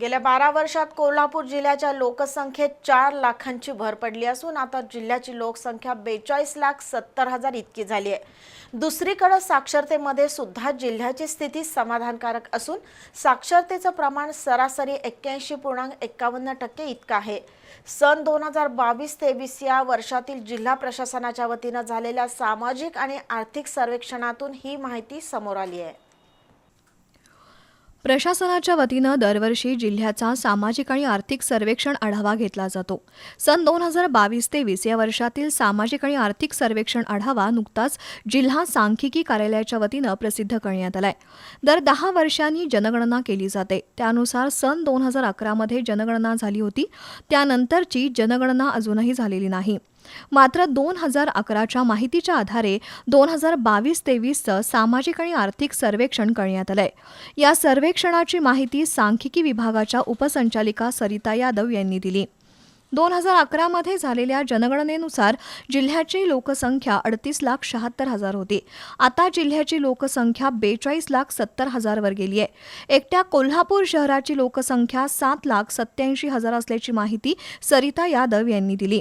गेल्या बारा वर्षात कोल्हापूर जिल्ह्याच्या लोकसंख्येत चार लाखांची भर पडली असून आता जिल्ह्याची लोकसंख्या बेचाळीस लाख सत्तर हजार इतकी झाली आहे. दुसरीकडे साक्षरतेमध्ये सुद्धा जिल्ह्याची स्थिती समाधानकारक असून साक्षरतेचं प्रमाण सरासरी एक्क्याऐंशी पूर्णांक एकावन्न टक्के इतकं आहे. सन दोन हजार बावीस तेवीस या वर्षातील जिल्हा प्रशासनाच्या वतीनं झालेल्या सामाजिक आणि आर्थिक सर्वेक्षणातून ही माहिती समोर आली आहे. प्रशासनाच्या वतीनं दरवर्षी जिल्ह्याचा सामाजिक आणि आर्थिक सर्वेक्षण आढावा घेतला जातो. सन दोन हजार बावीस तेवीस या वर्षातील सामाजिक आणि आर्थिक सर्वेक्षण आढावा नुकताच जिल्हा सांख्यिकी कार्यालयाच्या वतीनं प्रसिद्ध करण्यात आलाय. दर दहा वर्षांनी जनगणना केली जाते. त्यानुसार सन दोन हजार अकरामध्ये जनगणना झाली होती. त्यानंतरची जनगणना अजूनही झालेली नाही. मात्र दोन हजार अकराच्या माहितीच्या आधारे दोन हजार बावीस तेवीसचं सामाजिक आणि आर्थिक सर्वेक्षण करण्यात आलंय. या सर्वेक्षणाची माहिती सांख्यिकी विभागाच्या उपसंचालिका सरिता यादव यांनी दिली. दोन हजार अकरामध्ये झालेल्या जनगणनेनुसार जिल्ह्याची लोकसंख्या अडतीस लाख शहात्तर हजार होती. आता जिल्ह्याची लोकसंख्या बेचाळीस लाख सत्तर हजारवर गेली आहे. एकट्या कोल्हापूर शहराची लोकसंख्या सात लाख सत्याऐंशी हजार असल्याची माहिती सरिता यादव यांनी दिली.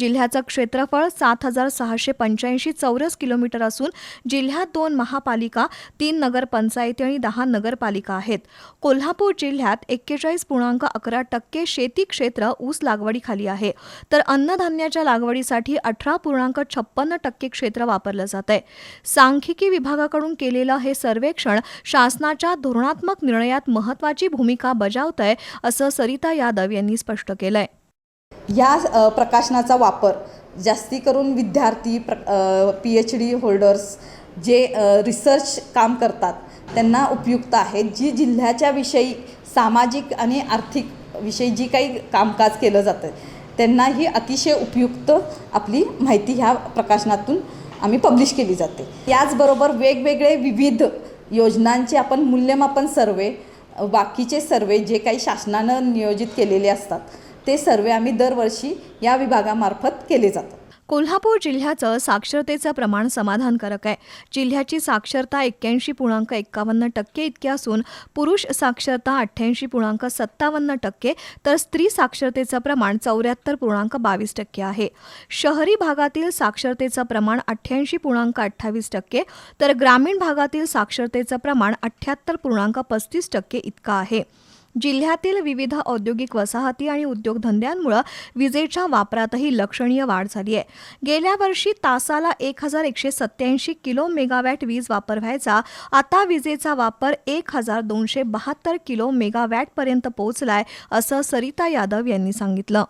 जिल्ह्याचं क्षेत्रफळ सात हजार सहाशे पंच्याऐंशी चौरस किलोमीटर असून जिल्ह्यात दोन महापालिका तीन नगरपंचायती आणि दहा नगरपालिका आहेत. कोल्हापूर जिल्ह्यात एक्केचाळीस पूर्णांक अकरा टक्के शेती क्षेत्र ऊस लागवडीखाली आहे. तर अन्नधान्याच्या लागवडीसाठी अठरा पूर्णांक छप्पन्न टक्के क्षेत्र वापरलं जात आहे सांख्यिकी विभागाकडून केलेलं हे सर्वेक्षण शासनाच्या धोरणात्मक निर्णयात महत्त्वाची भूमिका बजावत आहे असं सरिता यादव यांनी स्पष्ट केलंय. ह्या प्रकाशनाचा वापर जास्ती करून विद्यार्थी प्र पी एच डी होल्डर्स जे रिसर्च काम करतात त्यांना उपयुक्त आहेत. जी जिल्ह्याच्या विषयी सामाजिक आणि आर्थिक विषयी जी काही कामकाज केलं जातं त्यांना ही अतिशय उपयुक्त आपली माहिती ह्या प्रकाशनातून आम्ही पब्लिश केली जाते. याचबरोबर वेगवेगळे विविध योजनांचे आपण मूल्यमापन सर्वे बाकीचे सर्वे जे काही शासनानं नियोजित केलेले असतात ते सर्वे आम्ही दरवर्षी या विभागामार्फत केले जातात. कोल्हापूर जिल्ह्याचं साक्षरतेचं प्रमाण समाधानकारक आहे. जिल्ह्याची साक्षरता एक्क्याऐंशी पूर्णांक एक्कावन्न टक्के इतकी असून पुरुष साक्षरता अठ्ठ्याऐंशी पूर्णांक सत्तावन्न टक्के तर स्त्री साक्षरतेचं प्रमाण चौऱ्याहत्तर पूर्णांक बावीस टक्के आहे. शहरी भागातील साक्षरतेचं प्रमाण अठ्ठ्याऐंशी पूर्णांक अठ्ठावीस टक्के तर ग्रामीण भागातील साक्षरतेचं प्रमाण अठ्ठ्याहत्तर पूर्णांक पस्तीस टक्के इतकं आहे. जिल्ह्यातील विविध औद्योगिक वसाहती आणि उद्योगधंद्यांमुळे विजेच्या वापरातही लक्षणीय वाढ झाली आहे. गेल्या वर्षी तासाला एक हजार एकशे सत्याऐंशी किलो मेगावॅट वीज वापर व्हायचा. आता विजेचा वापर एक हजार दोनशे बहात्तर किलो मेगावॅटपर्यंत पोहोचलाय असं सरिता यादव यांनी सांगितलं.